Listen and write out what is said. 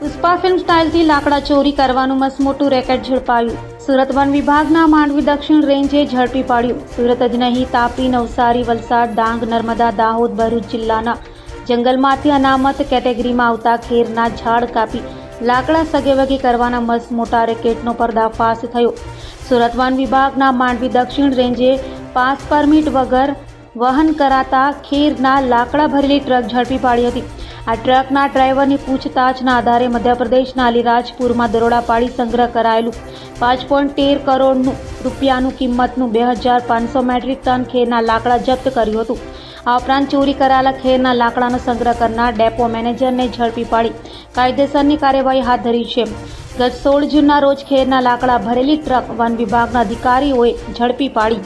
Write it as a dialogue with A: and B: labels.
A: Pushpa film સ્ટાઇલથી લાકડા ચોરી કરવાનું મસમોટું રેકેટ ઝડપાયું. સુરત વન વિભાગના માંડવી દક્ષિણ રેન્જે ઝડપી પાડ્યું. સુરત જ નહીં, તાપી, નવસારી, વલસાડ, ડાંગ, નર્મદા, દાહોદ, ભરૂચ જિલ્લાના જંગલમાંથી અનામત કેટેગરીમાં આવતા ખેરના ઝાડ કાપી લાકડા સગેવગે કરવાના મસમોટા રેકેટનો પર્દાફાશ થયો. સુરત વન વિભાગના માંડવી દક્ષિણ રેન્જે પાસ પરમિટ વગર વહન કરાતા ખેરના લાકડા ભરેલી ટ્રક ઝડપી પાડી હતી. આ ટ્રકના ડ્રાઈવરની પૂછતાછના આધારે મધ્યપ્રદેશના અલીરાજપુરમાં દરોડા પાડી સંગ્રહ કરાયેલું. પાંચ પોઈન્ટ તેર કરોડનું રૂપિયાનું કિંમતનું બે હજાર પાંચસો મેટ્રિક ટન ખેરના લાકડા જપ્ત કર્યું હતું. આ ઉપરાંત ચોરી કરાયેલા ખેરના લાકડાનો સંગ્રહ કરનાર ડેપો મેનેજરને ઝડપી પાડી. કાયદેસરની કાર્યવાહી હાથ ધરી છે. ગત સોળ જૂનના રોજ ખેરના લાકડા ભરેલી ટ્રક વન વિભાગના અધિકારીઓએ ઝડપી પાડી.